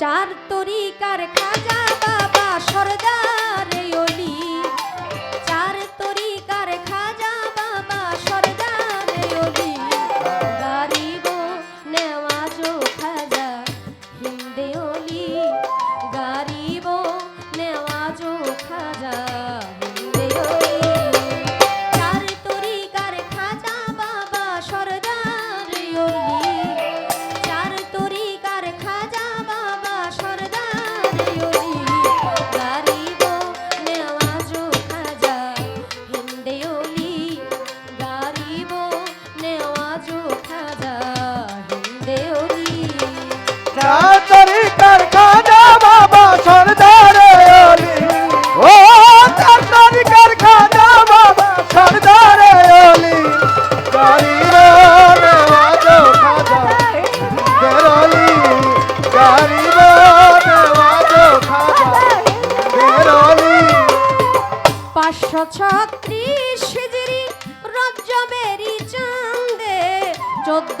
চার তরিকার খাজা বাবা সরদার অলি। ছত্রিশ রজ্জবেরি চাঁদে চোদ্দ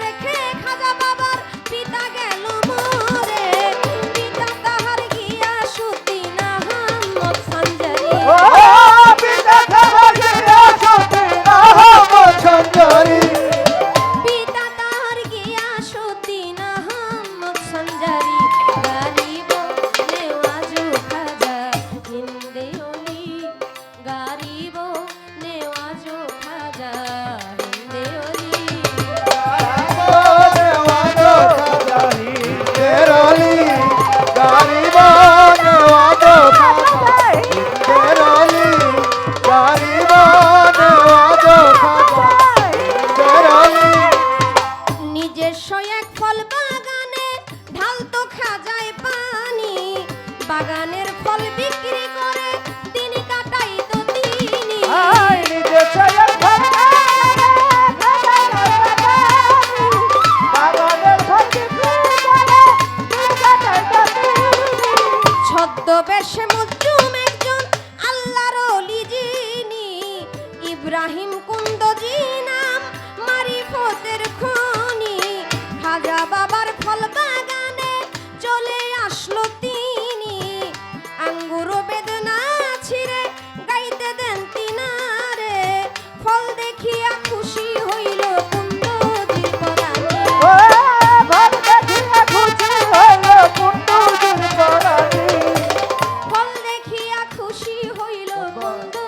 রেখে খাজা বাবার পিতা গেল মা। বাগানে হইল বন্ধ।